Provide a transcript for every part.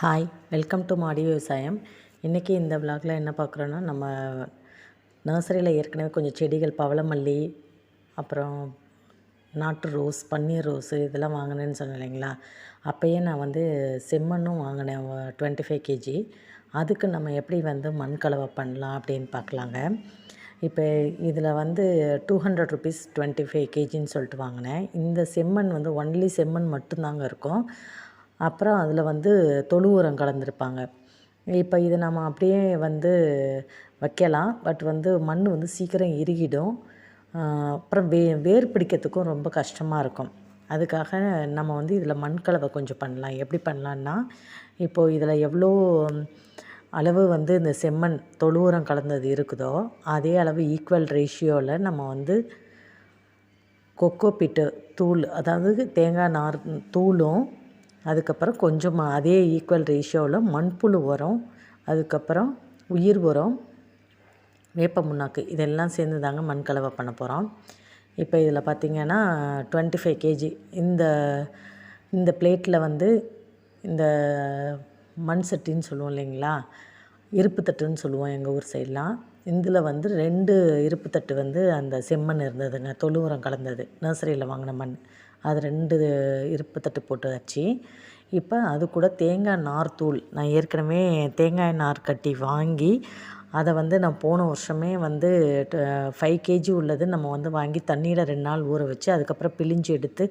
Hi welcome to மாடி விவசாயம் இன்றைக்கி இந்த விளாகில் என்ன பார்க்குறோன்னா நம்ம நர்சரியில் ஏற்கனவே கொஞ்சம் செடிகள் பவளமல்லி அப்புறம் நாட்டு ரோஸ் பன்னீர் ரோஸு இதெல்லாம் வாங்கினேன்னு சொன்னேன் இல்லைங்களா? அப்போயே நான் வந்து செம்மண்ணும் வாங்கினேன் டுவெண்ட்டி ஃபைவ் கேஜி அதுக்கு நம்ம எப்படி வந்து மண் கலவை பண்ணலாம் அப்படின்னு பார்க்கலாங்க. இப்போ இதில் வந்து two hundred rupees twenty five கேஜின்னு சொல்லிட்டு வாங்கினேன். இந்த செம்மண் வந்து ஒன்லி செம்மண் மட்டும்தாங்க இருக்கும். அப்புறம் அதில் வந்து தொழு உரம் கலந்துருப்பாங்க. இப்போ இதை நம்ம அப்படியே வந்து வைக்கலாம். பட் வந்து மண் வந்து சீக்கிரம் இறுகிடும். அப்புறம் வே வேர் பிடிக்கிறதுக்கும் ரொம்ப கஷ்டமாக இருக்கும். அதுக்காக நம்ம வந்து இதில் மண் கலவை கொஞ்சம் பண்ணலாம். எப்படி பண்ணலான்னா இப்போது இதில் எவ்வளோ அளவு வந்து இந்த செம்மண் தொழு உரம் கலந்தது இருக்குதோ அதே அளவு ஈக்குவல் ரேஷியோவில் நம்ம வந்து கொக்கோ பிட்டு தூள் அதாவது தேங்காய் நார் தூளும் அதுக்கப்புறம் கொஞ்சமாக அதே ஈக்குவல் ரேஷியோவில் மண்புழு உரம் அதுக்கப்புறம் உயிர் உரம் வேப்ப முன்னாக்கு இதெல்லாம் சேர்ந்து தாங்க மண் கலவை பண்ண போகிறோம் இப்போ இதில் பார்த்திங்கன்னா டுவெண்ட்டி ஃபைவ் கேஜி இந்த இந்த பிளேட்டில் வந்து இந்த மண் சட்டின்னு சொல்லுவோம் இல்லைங்களா? இருப்பு தட்டுன்னு சொல்லுவோம் எங்கள் ஊர் சைட்லாம். இதில் வந்து ரெண்டு இருப்பு தட்டு வந்து அந்த செம்மண் இருந்ததுங்க தொழு உரம் கலந்தது நர்சரியில் வாங்கின மண். அது ரெண்டு இருப்பு தட்டு போட்டு வச்சு இப்போ அது கூட தேங்காய் நார் தூள். நான் ஏற்கனவே தேங்காய் நார் கட்டி வாங்கி அதை வந்து நான் போன வருஷமே வந்து ஃபைவ் கேஜி உள்ளது நம்ம வந்து வாங்கி தண்ணியில் ரெண்டு நாள் ஊற வச்சு அதுக்கப்புறம் பிழிஞ்சு எடுத்து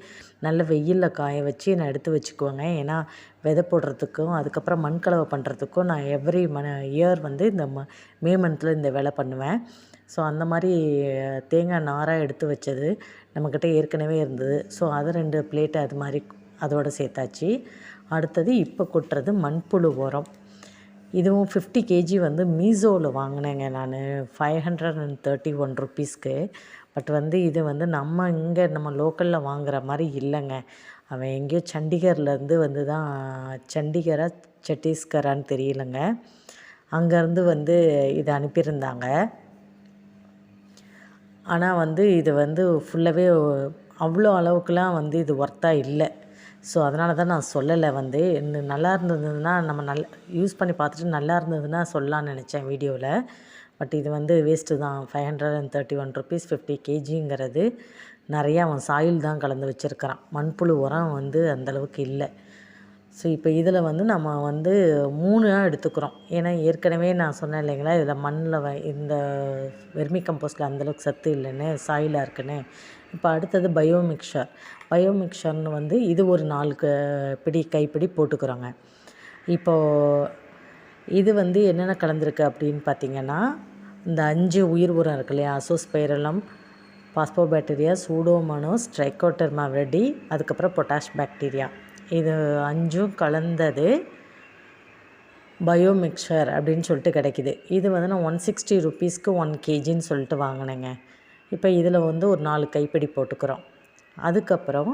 நல்ல வெயிலில் காய வச்சு நான் எடுத்து வச்சுக்குவேங்க. ஏன்னா விதை போடுறதுக்கும் அதுக்கப்புறம் மண் கலவை பண்ணுறதுக்கும் நான் எவ்ரி மன இயர் வந்து இந்த ம மே மந்தில் இந்த வேலை பண்ணுவேன். ஸோ அந்த மாதிரி தேங்காய் நாராக எடுத்து வச்சது நம்மக்கிட்ட ஏற்கனவே இருந்தது. ஸோ அதை ரெண்டு பிளேட்டு அது மாதிரி அதோடு சேர்த்தாச்சு. அடுத்தது இப்போ கொட்டுறது மண்புழு உரம். இதுவும் ஃபிஃப்டி கேஜி வந்து மீசோவில் வாங்கினேங்க நான். Five hundred and thirty one ருப்பீஸ்க்கு but வந்து இது வந்து நம்ம இங்கே நம்ம லோக்கலில் வாங்குகிற மாதிரி இல்லைங்க. அவன் எங்கேயோ சண்டிகர்லேருந்து வந்து தான் சண்டிகராக சட்டீஸ்கரான்னு தெரியலங்க. அங்கேருந்து வந்து இதை அனுப்பியிருந்தாங்க. ஆனால் வந்து இது வந்து ஃபுல்லாகவே அவ்வளோ அளவுக்குலாம் வந்து இது ஒர்த்தாக இல்லை. ஸோ அதனால தான் நான் சொல்லலை வந்து. இன்னும் நல்லா இருந்ததுன்னா நம்ம நல்ல யூஸ் பண்ணி பார்த்துட்டு நல்லா இருந்ததுன்னா சொல்லலாம்னு நினச்சேன் வீடியோவில் பட் இது வந்து வேஸ்ட்டு தான். Five hundred and thirty one rupees fifty கேஜிங்கிறது நிறையா அவன் சாயில் தான் கலந்து வச்சுருக்கிறான். மண்புழு உரம் வந்து அந்தளவுக்கு இல்லை. ஸோ இப்போ இதில் வந்து நம்ம வந்து மூணாக எடுத்துக்கிறோம். ஏன்னா ஏற்கனவே நான் சொன்னேன் இல்லைங்களா? இதில் மண்ணில் வ இந்த வெர்மி கம்போஸ்டில் அந்தளவுக்கு சத்து இல்லைன்னு சாயிலாக இருக்குன்னு. இப்போ அடுத்தது பயோ மிக்சர் பயோ மிக்சர்னு வந்து இது ஒரு நாலு க பிடி கைப்பிடி போட்டுக்கிறோங்க. இப்போது இது வந்து என்னென்ன கலந்துருக்கு அப்படின்னு பார்த்தீங்கன்னா இந்த அஞ்சு உயிர் உரம் இருக்கு இல்லையா? Azospirillum phosphobacteria pseudomonas trichoderma ready அதுக்கப்புறம் பொட்டாஷ் பாக்டீரியா. இது அஞ்சும் கலந்தது. பயோ மிக்சர் அப்படின்னு சொல்லிட்டு கிடைக்கிது. இது வந்து நான் ஒன் சிக்ஸ்டி ருப்பீஸ்க்கு ஒன் கேஜின்னு சொல்லிட்டு வாங்கினேங்க. இப்போ இதில் வந்து ஒரு நாலு கைப்பிடி போட்டுக்கிறோம். அதுக்கப்புறம்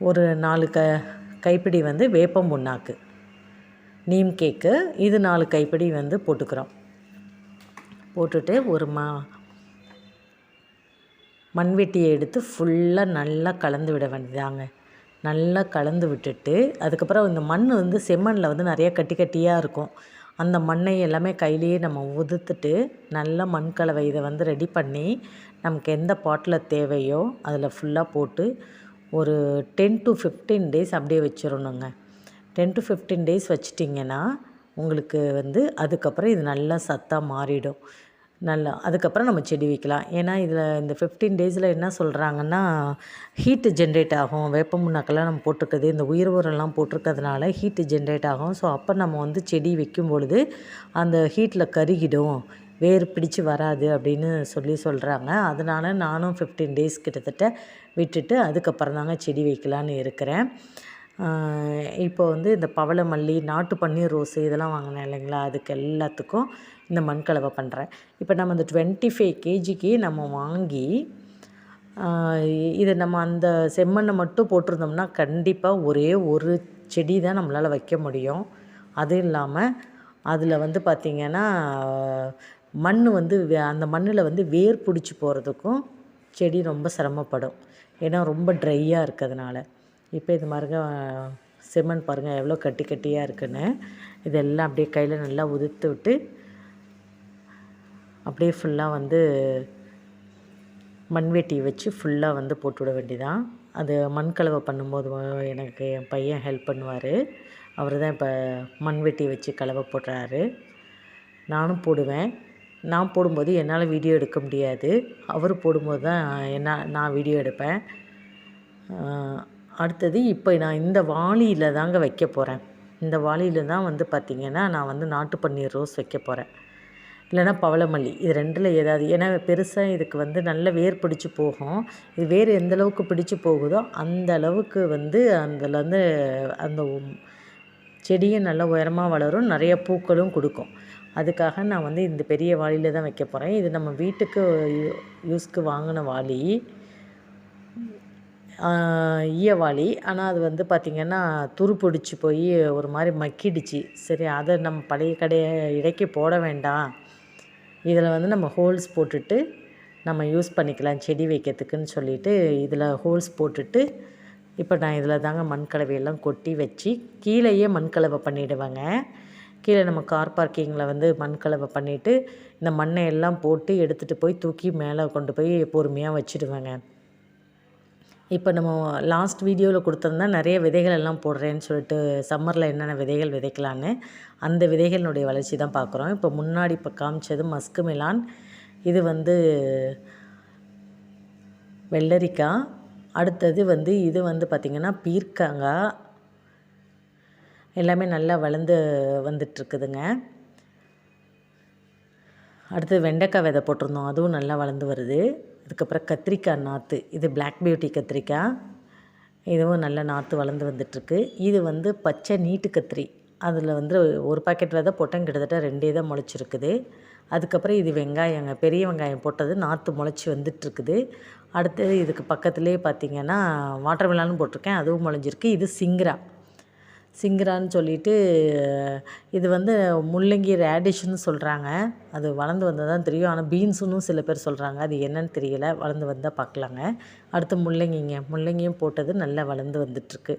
ஒரு நாலு க கைப்பிடி வந்து வேப்பம் புண்ணாக்கு நீம் கேக்கு இது நாலு கைப்பிடி வந்து போட்டுக்கிறோம். போட்டுட்டு ஒரு மா மண்வெட்டியை எடுத்து ஃபுல்லாக நல்லா கலந்து விட வேண்டியதாங்க. நல்லா கலந்து விட்டுட்டு அதுக்கப்புறம் இந்த மண் வந்து செம்மண்ணில் வந்து நிறைய கட்டி கட்டியாக இருக்கும். அந்த மண்ணை எல்லாமே கையிலேயே நம்ம உதுத்துட்டு நல்ல மண் கலவை இதை வந்து ரெடி பண்ணி நமக்கு எந்த பாட்டில் தேவையோ அதில் ஃபுல்லாக போட்டு ஒரு டென் டு ஃபிஃப்டீன் டேஸ் அப்படியே வச்சிடணுங்க டென் டு ஃபிஃப்டீன் டேஸ் வச்சிட்டிங்கன்னா உங்களுக்கு வந்து அதுக்கப்புறம் இது நல்லா சத்தாக மாறிடும். நல்லா. அதுக்கப்புறம் நம்ம செடி வைக்கலாம். ஏன்னா இதில் இந்த ஃபிஃப்டீன் டேஸில் என்ன சொல்கிறாங்கன்னா ஹீட்டு ஜென்ரேட் ஆகும். வேப்ப முன்னாக்கெல்லாம் நம்ம போட்டிருக்குது இந்த உயிர் உரம்லாம் போட்டிருக்கிறதுனால ஹீட்டு ஜென்ரேட் ஆகும். ஸோ அப்போ நம்ம வந்து செடி வைக்கும் பொழுது அந்த ஹீட்டில் கருகிடும். வேர் பிடிச்சி வராது அப்படின்னு சொல்லி சொல்கிறாங்க அதனால் நானும் ஃபிஃப்டீன் டேஸ் கிட்டத்தட்ட விட்டுட்டு அதுக்கப்புறம் தாங்க செடி வைக்கலான்னு இருக்கிறேன். இப்போ வந்து இந்த பவளமல்லி நாட்டு பன்னீர் ரோஸு இதெல்லாம் வாங்கினேன் இல்லைங்களா? அதுக்கு எல்லாத்துக்கும் இந்த மண் கலவை பண்ணுறேன் இப்போ நம்ம இந்த டுவெண்ட்டி ஃபைவ் கேஜிக்கு நம்ம வாங்கி இதை நம்ம அந்த செம்மண்ணை மட்டும் போட்டிருந்தோம்னா கண்டிப்பாக ஒரே ஒரு செடி தான் நம்மளால் வைக்க முடியும். அதுவும் இல்லாமல் அதில் வந்து பார்த்திங்கன்னா மண் வந்து அந்த மண்ணில் வந்து வேர் பிடிச்சி போகிறதுக்கும் செடி ரொம்ப சிரமப்படும். ஏன்னா ரொம்ப ட்ரையாக இருக்கிறதுனால. இப்போ இது மாதிரிங்க செம்மண் பாருங்கள் எவ்வளோ கட்டி கட்டியாக இருக்குன்னு. இதெல்லாம் அப்படியே கையில் நல்லா உதிர்த்து விட்டு அப்படியே ஃபுல்லாக வந்து மண்வெட்டி வச்சு ஃபுல்லாக வந்து போட்டுவிட வேண்டியதான் அது மண் கலவை பண்ணும்போது எனக்கு என் பையன் ஹெல்ப் பண்ணுவார். அவர் தான் இப்போ மண்வெட்டி வச்சு கலவை போடுறாரு. நானும் போடுவேன். நான் போடும்போது என்னால் வீடியோ எடுக்க முடியாது. அவர் போடும்போது தான் என்ன நான் வீடியோ எடுப்பேன். அடுத்தது இப்போ நான் இந்த வாளியில் தாங்க வைக்க போகிறேன் இந்த வாளியில் தான் வந்து பார்த்திங்கன்னா நான் வந்து நாட்டு பன்னீர் ரோஸ் வைக்க போகிறேன் இல்லைன்னா பவளமல்லி இது ரெண்டில் ஏதாவது. ஏன்னா பெருசாக இதுக்கு வந்து நல்ல வேர் பிடிச்சி போகும். இது வேர் எந்த அளவுக்கு பிடிச்சி போகுதோ அந்த அளவுக்கு வந்து அதில் வந்து அந்த செடியும் நல்லா உயரமாக வளரும். நிறைய பூக்களும் கொடுக்கும். அதுக்காக நான் வந்து இந்த பெரிய வாளியில் தான் வைக்க போகிறேன் இது நம்ம வீட்டுக்கு யூ- யூஸ்க்கு வாங்கின வாளி. ஈய ஈயவாளி ஆனால் அது வந்து பார்த்திங்கன்னா துரு பிடிச்சி போய் ஒரு மாதிரி மக்கிடுச்சு. சரி அதை நம்ம பழைய கடையை இடைக்கு போட வேண்டாம். இதில் வந்து நம்ம ஹோல்ஸ் போட்டுட்டு நம்ம யூஸ் பண்ணிக்கலாம் செடி வைக்கிறதுக்குன்னு சொல்லிட்டு இதில் ஹோல்ஸ் போட்டுட்டு இப்போ நான் இதில் தாங்க மண்கலவையெல்லாம் கொட்டி வச்சு கீழேயே மண்கலவை பண்ணிவிடுவேங்க கீழே நம்ம கார் பார்க்கிங்கில் வந்து மண்கலவை பண்ணிவிட்டு இந்த மண்ணை எல்லாம் போட்டு எடுத்துகிட்டு போய் தூக்கி மேலே கொண்டு போய் பொறுமையாக வச்சுடுவேங்க. இப்போ நம்ம லாஸ்ட் வீடியோவில் கொடுத்துருந்தா நிறைய விதைகள் எல்லாம் போடுறேன்னு சொல்லிட்டு சம்மரில் என்னென்ன விதைகள் விதைக்கலான்னு அந்த விதைகளினுடைய வளர்ச்சி தான் பார்க்குறோம். இப்போ முன்னாடி இப்போ காமிச்சது மஸ்கு மிலான் இது வந்து வெள்ளரிக்காய் அடுத்தது வந்து இது வந்து பார்த்திங்கன்னா பீர்க்கங்காய் எல்லாமே நல்லா வளர்ந்து வந்துட்டுருக்குதுங்க. அடுத்து வெண்டைக்காய் விதை போட்டிருந்தோம் அதுவும் நல்லா வளர்ந்து வருது. அதுக்கப்புறம் கத்திரிக்காய் நாற்று. இது பிளாக் பியூட்டி கத்திரிக்காய். இதுவும் நல்ல நாற்று வளர்ந்து வந்துட்டுருக்கு. இது வந்து பச்சை நீட்டு கத்திரி. அதில் வந்து ஒரு பாக்கெட் விதை போட்டோம் கிட்டத்தட்ட ரெண்டே தான் முளைச்சிருக்குது. அதுக்கப்புறம் இது வெங்காயங்க. பெரிய வெங்காயம் போட்டது நாற்று முளைச்சி வந்துட்டுருக்குது. அடுத்தது இதுக்கு பக்கத்துலேயே பார்த்தீங்கன்னா வாட்டர் மிலானும் போட்டிருக்கேன். அதுவும் முளைஞ்சிருக்கு. இது சிங்கரா சிங்கரான்னு சொல்லிட்டு இது வந்து முள்ளங்கி ரேடிஷ்னு சொல்கிறாங்க அது வளர்ந்து வந்தால் தான் தெரியும். ஆனால் பீன்ஸுன்னு சில பேர் சொல்கிறாங்க அது என்னன்னு தெரியல. வளர்ந்து வந்தால் பார்க்கலாங்க. அடுத்து முள்ளங்கிங்க. முள்ளங்கியும் போட்டது நல்லா வளர்ந்து வந்துட்டுருக்கு.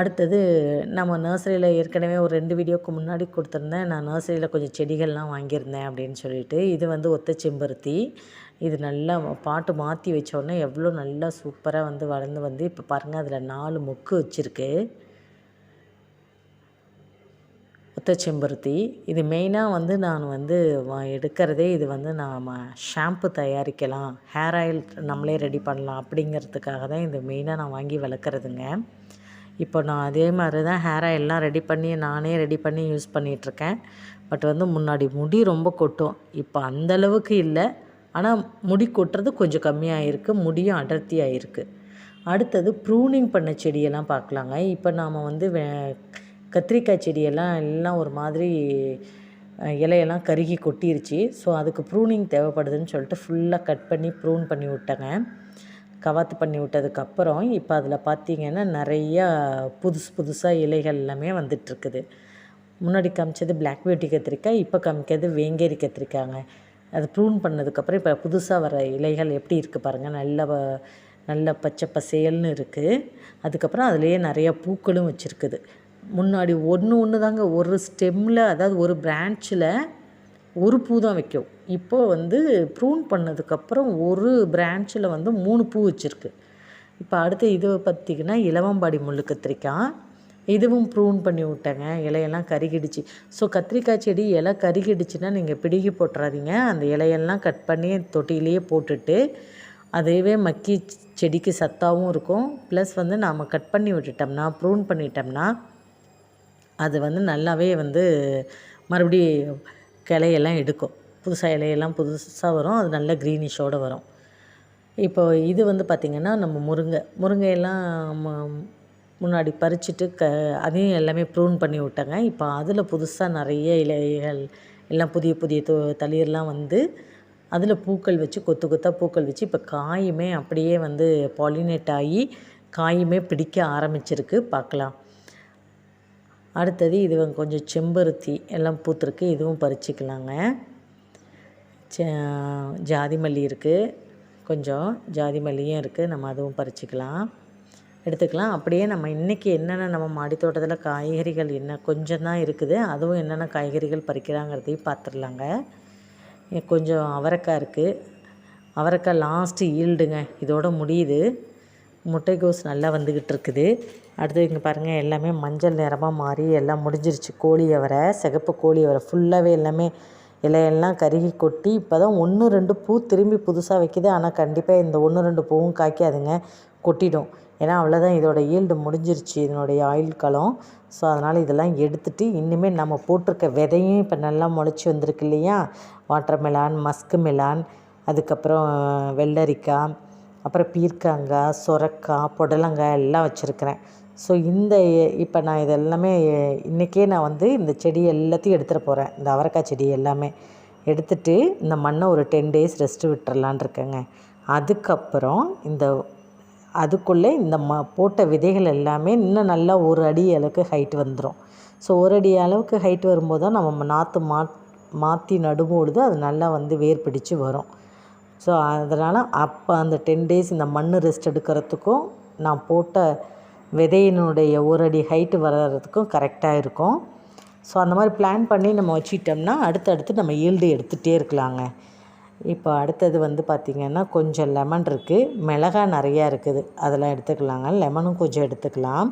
அடுத்தது நம்ம நர்சரியில் ஏற்கனவே ஒரு ரெண்டு வீடியோக்கு முன்னாடி கொடுத்துருந்தேன். நான் நர்சரியில் கொஞ்சம் செடிகள்லாம் வாங்கியிருந்தேன் அப்படின்னு சொல்லிட்டு இது வந்து ஒத்த செம்பருத்தி. இது நல்லா பாட்டு மாற்றி வச்சோடனே எவ்வளோ நல்லா சூப்பராக வந்து வளர்ந்து வந்து இப்போ பாருங்கள் அதில் நாலு மொக்கு வச்சுருக்கு. ஒத்த செம்பருத்தி. இது மெயினாக வந்து நான் வந்து எடுக்கிறதே இது வந்து நாம் ஷாம்பு தயாரிக்கலாம். ஹேர் ஆயில் நம்மளே ரெடி பண்ணலாம் அப்படிங்கிறதுக்காக தான் இது மெயினாக நான் வாங்கி வளர்க்குறதுங்க. இப்போ நான் அதே மாதிரி தான் ஹேர் ஆயிலெலாம் ரெடி பண்ணி நானே ரெடி பண்ணி யூஸ் பண்ணிகிட்ருக்கேன் பட் வந்து முன்னாடி முடி ரொம்ப கொட்டும். இப்போ அந்த அளவுக்கு இல்லை. ஆனால் முடி கொட்டுறது கொஞ்சம் கம்மியாக இருக்குது முடியும் அடர்த்தியாக இருக்குது அடுத்தது ப்ரூனிங் பண்ண செடியெல்லாம் பார்க்கலாங்க. இப்போ நாம் வந்து வே கத்திரிக்காய் செடியெல்லாம் எல்லாம் ஒரு மாதிரி இலையெல்லாம் கருகி கொட்டிருச்சு. ஸோ அதுக்கு ப்ரூனிங் தேவைப்படுதுன்னு சொல்லிட்டு ஃபுல்லாக கட் பண்ணி ப்ரூன் பண்ணி விட்டேங்க. கவாத்து பண்ணி விட்டதுக்கப்புறம் இப்போ அதில் பார்த்தீங்கன்னா நிறையா புதுசு புதுசாக இலைகள் எல்லாமே வந்துட்டுருக்குது. முன்னாடி காமிச்சது பிளாக் பியூட்டி கத்திரிக்காய் இப்போ காமிக்கிறது வேங்கேரி கத்திரிக்காங்க அது ப்ரூன் பண்ணதுக்கப்புறம் இப்போ புதுசாக வர இலைகள் எப்படி இருக்குது பாருங்கள் நல்ல வ- நல்ல பச்சை பசேல்னு இருக்குது அதுக்கப்புறம் அதுலேயே நிறையா பூக்களும் வச்சுருக்குது. முன்னாடி ஒன்று ஒன்று தாங்க ஒரு ஸ்டெம்மில் அதாவது ஒரு பிரான்ச்சில் ஒரு பூ தான் வைக்கும். இப்போ வந்து ப்ரூன் பண்ணதுக்கப்புறம் ஒரு பிரான்ச்சில் வந்து மூணு பூ வச்சுருக்கு. இப்போ அடுத்து இது பார்த்திங்கன்னா இலவம்பாடி முள்ளு கத்திரிக்காய். இதுவும் ப்ரூன் பண்ணி விட்டேங்க. இலையெல்லாம் கருகிடுச்சு. ஸோ கத்திரிக்காய் செடி இலை கருகிடுச்சுன்னா நீங்கள் பிடுகி போட்டுறாதீங்க. அந்த இலையெல்லாம் கட் பண்ணி தொட்டியிலேயே போட்டுட்டு அதுவே மக்கி செடிக்கு சத்தாகவும் இருக்கும். ப்ளஸ் வந்து நாம் கட் பண்ணி விட்டுட்டோம்னா ப்ரூன் பண்ணிட்டோம்னா அது வந்து நல்லாவே வந்து மறுபடி கிளையெல்லாம் எடுக்கும். புதுசாக இலையெல்லாம் புதுசாக வரும். அது நல்ல க்ரீனிஷோடு வரும். இப்போ இது வந்து பார்த்திங்கன்னா நம்ம முருங்கை. முருங்கையெல்லாம் முன்னாடி பறிச்சுட்டு க அதையும் எல்லாமே ப்ரூன் பண்ணி விட்டாங்க. இப்போ அதில் புதுசாக நிறைய இலைகள் எல்லாம் புதிய புதிய தொ தளிர்லாம் வந்து அதில் பூக்கள் வச்சு கொத்து கொத்தாக பூக்கள் வச்சு இப்போ காயுமே அப்படியே வந்து பாலினேட் ஆகி காயுமே பிடிக்க ஆரம்பிச்சிருக்கு. பார்க்கலாம். அடுத்தது இது கொஞ்சம் செம்பருத்தி எல்லாம் பூத்துருக்கு இதுவும் பறிச்சிக்கலாங்க. ச- ஜாதி மல்லி இருக்குது கொஞ்சம் ஜாதி மல்லியும் இருக்குது நம்ம அதுவும் பறிச்சுக்கலாம். எடுத்துக்கலாம். அப்படியே நம்ம இன்றைக்கி என்னென்ன நம்ம மாடி தோட்டத்தில் காய்கறிகள் என்ன கொஞ்சம் தான் இருக்குது. அதுவும் என்னென்ன காய்கறிகள் பறிக்கிறாங்கிறதையும் பார்த்துடலாங்க கொஞ்சம் அவரைக்காய் இருக்குது அவரைக்காய் லாஸ்ட்டு ஈல்டுங்க இதோட முடியுது. முட்டைக்கோஸ் நல்லா வந்துக்கிட்டு இருக்குது. அடுத்து இங்கே பாருங்கள் எல்லாமே மஞ்சள் நிறமாக மாறி எல்லாம் முடிஞ்சிருச்சு. கோழி அவரை சிகப்பு கோழி அவரை ஃபுல்லாகவே எல்லாமே இலையெல்லாம் கருகி கொட்டி இப்போ தான் ஒன்று ரெண்டு பூ திரும்பி புதுசாக வைக்கிது. ஆனால் கண்டிப்பாக இந்த ஒன்று ரெண்டு பூவும் காய்க்காதுங்க கொட்டிடும். ஏன்னா அவ்வளோதான் இதோட ஈல்டு முடிஞ்சிருச்சு இதனுடைய ஆயில் காலம் ஸோ அதனால் இதெல்லாம் எடுத்துகிட்டு இனிமேல் நம்ம போட்டிருக்க விதையும் இப்போ நல்லா முளைச்சி வந்திருக்கு இல்லையா? வாட்டர் மெலான் மஸ்கு மெலான் அதுக்கப்புறம் வெள்ளரிக்காய் அப்புறம் பீர்க்கங்காய் சொரக்காய் புடலங்காய் எல்லாம் வச்சுருக்கிறேன். ஸோ இந்த இப்போ நான் இதெல்லாமே இன்றைக்கே நான் வந்து இந்த செடி எல்லாத்தையும் எடுத்துகிட்டு போகிறேன் இந்த அவரைக்காய் செடி எல்லாமே எடுத்துட்டு இந்த மண்ணை ஒரு டென் டேஸ் ரெஸ்ட்டு விட்டுறலான் இருக்கேங்க. அதுக்கப்புறம் இந்த அதுக்குள்ளே இந்த ம போட்ட விதைகள் எல்லாமே இன்னும் நல்லா ஒரு அடி அளவுக்கு ஹைட் வந்துடும் ஸோ ஒரு அடி அளவுக்கு ஹைட் வரும்போது தான் நம்ம நாற்று மா மாற்றி நடும்பொழுது அது நல்லா வந்து வேர் பிடிச்சு வரும். ஸோ அதனால் அப்போ அந்த டென் டேஸ் இந்த மண் ரெஸ்ட் எடுக்கிறதுக்கும் நான் போட்ட விதையினுடைய ஒரு அடி ஹைட்டு வர்றதுக்கும் கரெக்டாக இருக்கும். ஸோ அந்த மாதிரி பிளான் பண்ணி நம்ம வச்சிட்டோம்னா அடுத்தடுத்து நம்ம ஈல்டு எடுத்துகிட்டே இருக்கலாங்க. இப்போ அடுத்தது வந்து பார்த்திங்கன்னா கொஞ்சம் லெமன் இருக்குது மிளகாய் நிறையா இருக்குது. அதெல்லாம் எடுத்துக்கலாங்க. லெமனும் கொஞ்சம் எடுத்துக்கலாம்.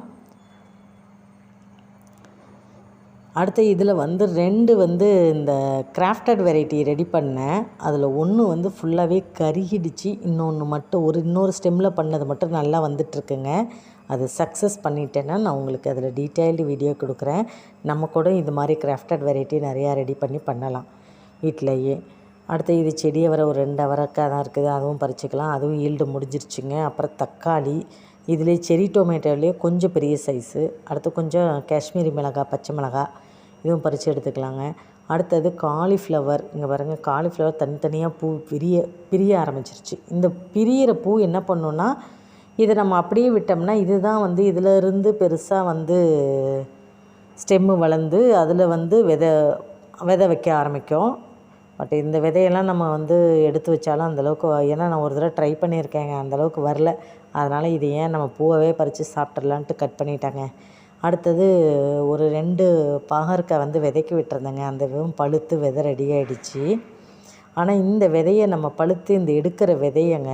அடுத்து இதில் வந்து ரெண்டு வந்து இந்த கிராஃப்டட் வெரைட்டி ரெடி பண்ணேன் அதில் ஒன்று வந்து ஃபுல்லாகவே கருகிடுச்சு. இன்னொன்று மட்டும் ஒரு இன்னொரு ஸ்டெம்மில் பண்ணது மட்டும் நல்லா வந்துட்டுருக்குங்க. அது சக்ஸஸ் பண்ணிட்டேன்னா நான் உங்களுக்கு அதில் டீட்டெயில்டு வீடியோ கொடுக்குறேன். நம்ம கூட இது மாதிரி கிராஃப்டட் வெரைட்டி நிறையா ரெடி பண்ணி பண்ணலாம் வீட்டிலையே அடுத்து இது செடியை வர ஒரு ரெண்டு அவரைக்காய் தான் இருக்குது அதுவும் பறிச்சுக்கலாம். அதுவும் ஈல்டு முடிஞ்சிருச்சுங்க. அப்புறம் தக்காளி இதுலேயே செரி டொமேட்டோலேயே கொஞ்சம் பெரிய சைஸு அடுத்து கொஞ்சம் காஷ்மீரி மிளகாய் பச்சை மிளகாய் இதுவும் பறித்து எடுத்துக்கலாங்க. அடுத்தது காலிஃப்ளவர் இங்கே பாருங்கள் காலிஃப்ளவர் தனித்தனியாக பூ பிரிய பிரிய ஆரம்பிச்சிருச்சு. இந்த பிரியிற பூ என்ன பண்ணுன்னா இதை நம்ம அப்படியே விட்டோம்னா இதுதான் வந்து இதிலிருந்து பெருசாக வந்து ஸ்டெம்மு வளர்ந்து அதில் வந்து விதை விதை வைக்க ஆரம்பிக்கும். பட் இந்த விதையெல்லாம் நம்ம வந்து எடுத்து வச்சாலும் அந்தளவுக்கு ஏன்னா நான் ஒரு தடவை ட்ரை பண்ணியிருக்கேங்க. அந்தளவுக்கு வரல. அதனால் இது ஏன் நம்ம பூவவே பறித்து சாப்பிட்றலான்ட்டு கட் பண்ணிட்டாங்க. அடுத்தது ஒரு ரெண்டு பாகற்காய் வந்து விதைக்கி விட்டுருந்தேங்க. அந்த பழுத்து விதை ரெடி ஆகிடுச்சு ஆனால் இந்த விதையை நம்ம பழுத்து இந்த எடுக்கிற விதையங்க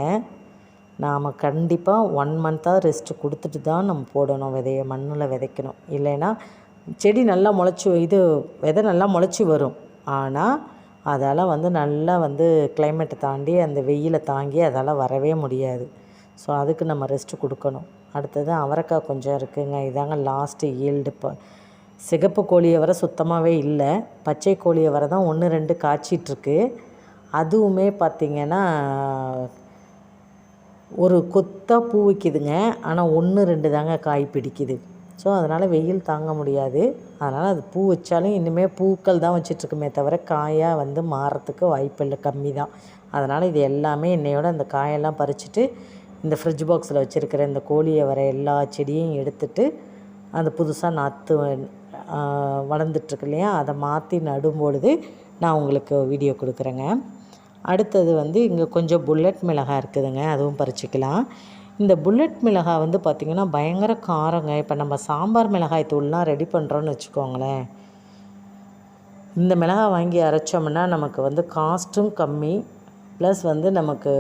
நாம் கண்டிப்பாக ஒன் மந்த்தாக ரெஸ்ட்டு கொடுத்துட்டு தான் நம்ம போடணும் விதையை மண்ணில் விதைக்கணும். இல்லைன்னா செடி நல்லா முளைச்சி இது விதை நல்லா முளைச்சி வரும். ஆனால் அதால் வந்து நல்லா வந்து கிளைமேட்டை தாண்டி அந்த வெயிலை தாங்கி அதால் வரவே முடியாது. ஸோ அதுக்கு நம்ம ரெஸ்ட்டு கொடுக்கணும். அடுத்தது அவரைக்காய் கொஞ்சம் இருக்குங்க. இதாங்க லாஸ்ட்டு ஈல்டு இப்போ சிகப்பு கோழியை வர சுத்தமாகவே இல்லை. பச்சை கோழியை வர தான் ஒன்று ரெண்டு காய்ச்சிட்ருக்கு. அதுவுமே பார்த்திங்கன்னா ஒரு கொத்தாக பூ வைக்குதுங்க. ஆனால் ஒன்று ரெண்டு தாங்க காய் பிடிக்குது. ஸோ அதனால் வெயில் தாங்க முடியாது. அதனால் அது பூ வச்சாலும் இன்னுமே பூக்கள் தான் வச்சிட்ருக்குமே தவிர காயாக வந்து மாறத்துக்கு வாய்ப்பில்லை கம்மி தான் அதனால் இது எல்லாமே என்னையோட அந்த காயெல்லாம் பறிச்சுட்டு இந்த ஃப்ரிட்ஜ் பாக்ஸில் வச்சுருக்கிற இந்த கோழியை வர எல்லா செடியும் எடுத்துட்டு அது புதுசாக நாற்று வளர்ந்துட்டுருக்கு இல்லையா? அதை மாற்றி நடும்பொழுது நான் உங்களுக்கு வீடியோ கொடுக்குறேங்க. அடுத்தது வந்து இங்கே கொஞ்சம் புல்லட் மிளகாய் இருக்குதுங்க அதுவும் பறிச்சிக்கலாம். இந்த புல்லட் மிளகாய் வந்து பார்த்திங்கன்னா பயங்கர காரங்க. இப்போ நம்ம சாம்பார் மிளகாய் தூள்லாம் ரெடி பண்ணுறோன்னு வச்சுக்கோங்களேன். இந்த மிளகாய் வாங்கி அரைச்சோம்னா நமக்கு வந்து காஸ்ட்டும் கம்மி. ப்ளஸ் வந்து நமக்கு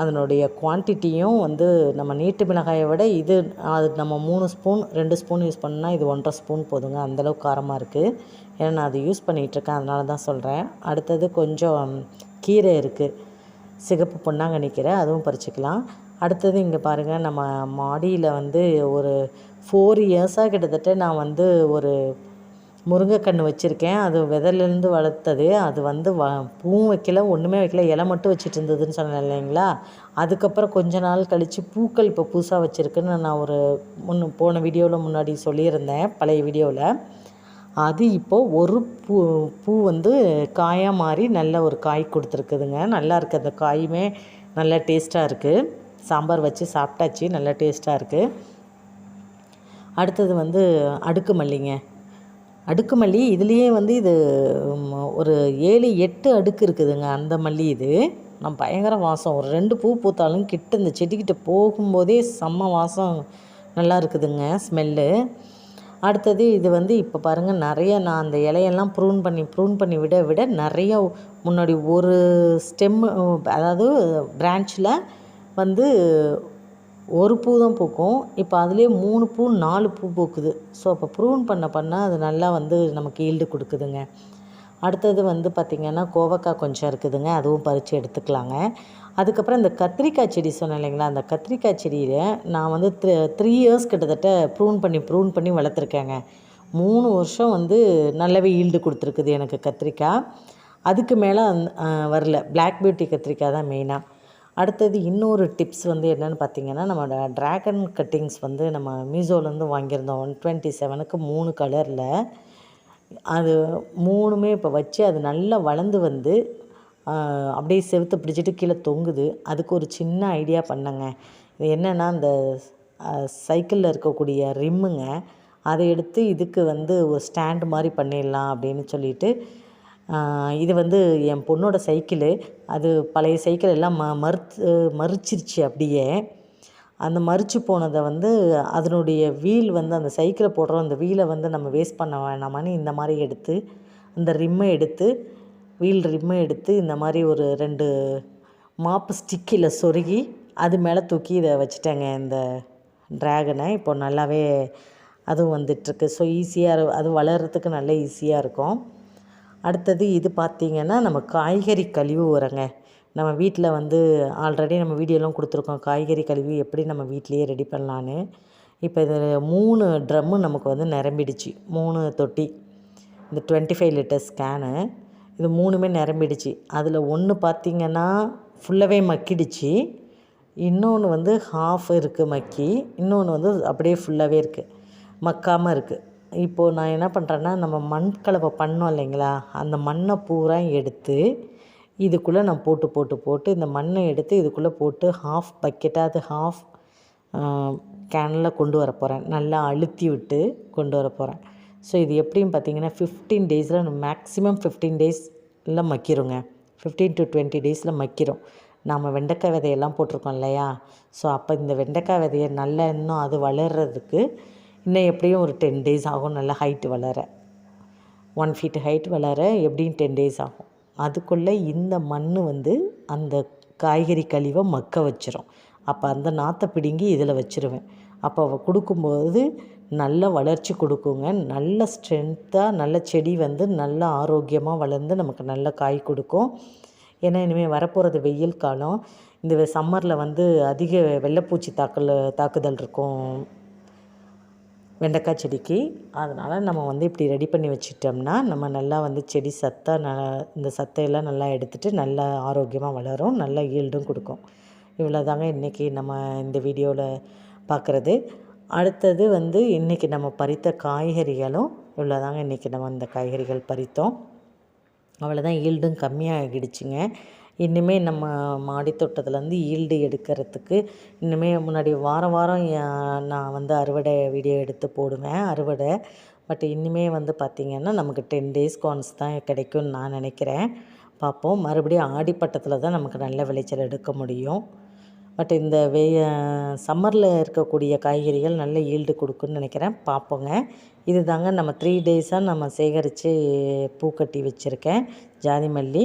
அதனுடைய குவான்டிட்டியும் வந்து நம்ம நீட்டு மிளகாயை விட இது அது நம்ம மூணு ஸ்பூன் ரெண்டு ஸ்பூன் யூஸ் பண்ணால் இது ஒன்றரை ஸ்பூன் போதுங்க. அந்தளவுக்கு காரமாக இருக்குது ஏன்னா நான் அது யூஸ் பண்ணிகிட்ருக்கேன் அதனால தான் சொல்கிறேன் அடுத்தது கொஞ்சம் கீரை இருக்குது சிகப்பு பொன்னாங்கண்ணி கீரை அதுவும் பறிச்சிக்கலாம். அடுத்தது இங்கே பாருங்கள் நம்ம மாடியில் வந்து ஒரு ஃபோர் இயர்ஸாக கிட்டத்தட்ட நான் வந்து ஒரு முருங்கைக்கன்று வச்சுருக்கேன். அது விதையிலேருந்து வளர்த்தது. அது வந்து வ பூவும் வைக்கல ஒன்றுமே வைக்கல. இலை மட்டும் வச்சுட்டு இருந்ததுன்னு சொன்னேன் இல்லைங்களா? அதுக்கப்புறம் கொஞ்ச நாள் கழித்து பூக்கள் இப்போ புதுசாக வச்சுருக்குன்னு நான் ஒரு முன்னு போன வீடியோவில் முன்னாடி சொல்லியிருந்தேன் பழைய வீடியோவில் அது இப்போது ஒரு பூ பூ வந்து காயாக மாறி நல்ல ஒரு காய் கொடுத்துருக்குதுங்க. நல்லா இருக்குது அந்த காயுமே நல்லா டேஸ்ட்டாக இருக்குது சாம்பார் வச்சு சாப்பிட்டாச்சு நல்ல டேஸ்ட்டாக இருக்குது அடுத்தது வந்து அடுக்கு மல்லிங்க. அடுக்கு மல்லி இதுலேயே வந்து இது ஒரு ஏழு எட்டு அடுக்கு இருக்குதுங்க அந்த மல்லி இது. நான் பயங்கர வாசம் ஒரு ரெண்டு பூ பூத்தாலும் கிட்ட இந்த செடிக்கிட்ட போகும்போதே செம்ம வாசம் நல்லா இருக்குதுங்க ஸ்மெல்லு. அடுத்தது இது வந்து இப்போ பாருங்கள் நிறைய நான் அந்த இலையெல்லாம் ப்ரூன் பண்ணி ப்ரூன் பண்ணி விட விட நிறைய முன்னாடி ஒரு ஸ்டெம்மு அதாவது பிரான்ச்சில் வந்து ஒரு பூ தான் பூக்கும். இப்போ அதுலேயே மூணு பூ நாலு பூ பூக்குது. ஸோ அப்போ ப்ரூன் பண்ண பண்ண அது நல்லா வந்து நமக்கு ஈல்டு கொடுக்குதுங்க. அடுத்தது வந்து பார்த்திங்கன்னா கோவக்காய் கொஞ்சம் இருக்குதுங்க. அதுவும் பறித்து எடுத்துக்கலாங்க. அதுக்கப்புறம் இந்த கத்திரிக்காய் செடி சொன்னேன் இல்லைங்களா? அந்த கத்திரிக்காய் செடியில் நான் வந்து த்ரீ த்ரீ இயர்ஸ் கிட்டத்தட்ட ப்ரூன் பண்ணி ப்ரூன் பண்ணி வளர்த்துருக்கேங்க. மூணு வருஷம் வந்து நல்லாவே ஈல்டு கொடுத்துருக்குது எனக்கு கத்திரிக்காய். அதுக்கு மேலே வரல. பிளாக் பியூட்டி கத்திரிக்காய் தான் மெயினாக அடுத்தது இன்னொரு டிப்ஸ் வந்து என்னென்னு பார்த்தீங்கன்னா நம்மளோட ட்ராகன் கட்டிங்ஸ் வந்து நம்ம மீஷோலேருந்து வாங்கியிருந்தோம். ஒன் டுவெண்ட்டி செவனுக்கு மூணு கலரில் அது மூணுமே இப்போ வச்சு அது நல்லா வளர்ந்து வந்து அப்படியே செவுத்து பிடிச்சிட்டு கீழே தொங்குது. அதுக்கு ஒரு சின்ன ஐடியா பண்ணேங்க. இது என்னென்னா அந்த சைக்கிளில் இருக்கக்கூடிய ரிம்முங்க. அதை எடுத்து இதுக்கு வந்து ஒரு ஸ்டாண்டு மாதிரி பண்ணிடலாம் அப்படின்னு சொல்லிட்டு இது வந்து என் பொண்ணோட சைக்கிளு. அது பழைய சைக்கிள் எல்லாம் ம மறுத்து மறிச்சிருச்சு அப்படியே. அந்த மறித்து போனதை வந்து அதனுடைய வீல் வந்து அந்த சைக்கிளை போடுறோம் அந்த வீலை வந்து நம்ம வேஸ்ட் பண்ண வேணாமான்னு இந்த மாதிரி எடுத்து அந்த ரிம்மை எடுத்து வீல் ரிம்மை எடுத்து இந்த மாதிரி ஒரு ரெண்டு மாப்பு ஸ்டிக்கில் சொருகி அது மேலே தூக்கி இதை வச்சுட்டேங்க இந்த ட்ராகனை. இப்போ நல்லாவே அதுவும் வந்துட்டுருக்கு. ஸோ ஈஸியாக அது வளர்கிறதுக்கு நல்ல ஈஸியாக இருக்கும். அடுத்தது இது பார்த்திங்கன்னா நம்ம காய்கறி கழிவு உரங்க. நம்ம வீட்டில் வந்து ஆல்ரெடி நம்ம வீடியோலாம் கொடுத்துருக்கோம். காய்கறி கழுவி எப்படி நம்ம வீட்லேயே ரெடி பண்ணலான்னு. இப்போ இது மூணு ட்ரம்மு நமக்கு வந்து நிரம்பிடுச்சு. மூணு தொட்டி. இந்த டுவெண்ட்டி ஃபைவ் லிட்டர்ஸ் ஸ்கேனு இது மூணுமே நிரம்பிடுச்சு. அதில் ஒன்று பார்த்திங்கன்னா ஃபுல்லாகவே மக்கிடுச்சு. இன்னொன்று வந்து ஹாஃப் இருக்குது மக்கி. இன்னொன்று வந்து அப்படியே ஃபுல்லாகவே இருக்குது மக்காமல் இருக்குது இப்போது நான் என்ன பண்ணுறேன்னா நம்ம மண் கலவை பண்ணோம் இல்லைங்களா? அந்த மண்ணை பூரா எடுத்து இதுக்குள்ளே நான் போட்டு போட்டு போட்டு இந்த மண்ணை எடுத்து இதுக்குள்ளே போட்டு ஹாஃப் பக்கெட்டாவது ஹாஃப் கேனில் கொண்டு வர போகிறேன் நல்லா அழுத்தி விட்டு கொண்டு வர போகிறேன் ஸோ இது எப்படின்னு பார்த்தீங்கன்னா ஃபிஃப்டீன் டேஸில் மேக்ஸிமம் ஃபிஃப்டீன் டேஸில் மக்கிருங்க. ஃபிஃப்டீன் டு டுவெண்ட்டி டேஸில் மக்கிரும். நாம் வெண்டைக்காய் விதையெல்லாம் போட்டிருக்கோம் இல்லையா? ஸோ அப்போ இந்த வெண்டைக்காய் விதையை நல்லா இன்னும் அது வளர்கிறதுக்கு இன்னும் எப்படியும் ஒரு டென் டேஸ் ஆகும் நல்லா ஹைட்டு வளர. ஒன் ஃபீட் ஹைட் வளர எப்படியும் டென் டேஸ் ஆகும். அதுக்குள்ளே இந்த மண் வந்து அந்த காய்கறி கழிவை மக்க வச்சிரும். அப்போ அந்த நாற்றை பிடுங்கி இதில் வச்சுருவேன். அப்போ கொடுக்கும்போது நல்ல வளர்ச்சி கொடுக்குங்க. நல்ல ஸ்ட்ரென்த்தாக நல்ல செடி வந்து நல்ல ஆரோக்கியமாக வளர்ந்து நமக்கு நல்ல காய் கொடுக்கும். ஏன்னா இனிமேல் வரப்போகிறது வெயில் காலம். இந்த சம்மரில் வந்து அதிக வெள்ளைப்பூச்சி தாக்கல் தாக்குதல் இருக்கும். வெண்டைக்காய் செடிக்கு. அதனால் நம்ம வந்து இப்படி ரெடி பண்ணி வச்சிட்டோம்னா நம்ம நல்லா வந்து செடி சத்தாக ந இந்த சத்தையெல்லாம் நல்லா எடுத்துகிட்டு நல்லா ஆரோக்கியமாக வளரும் நல்ல ஈல்டும் கொடுக்கும். இவ்வளோ தாங்க இன்றைக்கி நம்ம இந்த வீடியோவில் பார்க்குறது அடுத்தது வந்து இன்றைக்கி நம்ம பறித்த காய்கறிகளும் இவ்வளோ தாங்க இன்றைக்கி நம்ம இந்த காய்கறிகள் பறித்தோம். அவ்வளோதான் ஈல்டும் கம்மியாகிடுச்சுங்க. இன்னுமே நம்ம மாடித்தோட்டத்துலேருந்து ஈல்டு எடுக்கிறதுக்கு இன்னுமே முன்னாடி வாரம் வாரம் நான் வந்து அறுவடை வீடியோ எடுத்து போடுவேன் அறுவடை. பட் இனிமே வந்து பார்த்திங்கன்னா நமக்கு டென் டேஸ் கான்ஸ் தான் கிடைக்கும்னு நான் நினைக்கிறேன். பார்ப்போம் மறுபடியும் ஆடிப்பட்டத்தில் தான் நமக்கு நல்ல விளைச்சல் எடுக்க முடியும். பட் இந்த வெய சம்மரில் இருக்கக்கூடிய காய்கறிகள் நல்ல ஈல்டு கொடுக்குன்னு நினைக்கிறேன். பார்ப்போங்க இது தாங்க நம்ம த்ரீ டேஸாக நம்ம சேகரித்து பூ கட்டி வச்சுருக்கேன். ஜாதி மல்லி.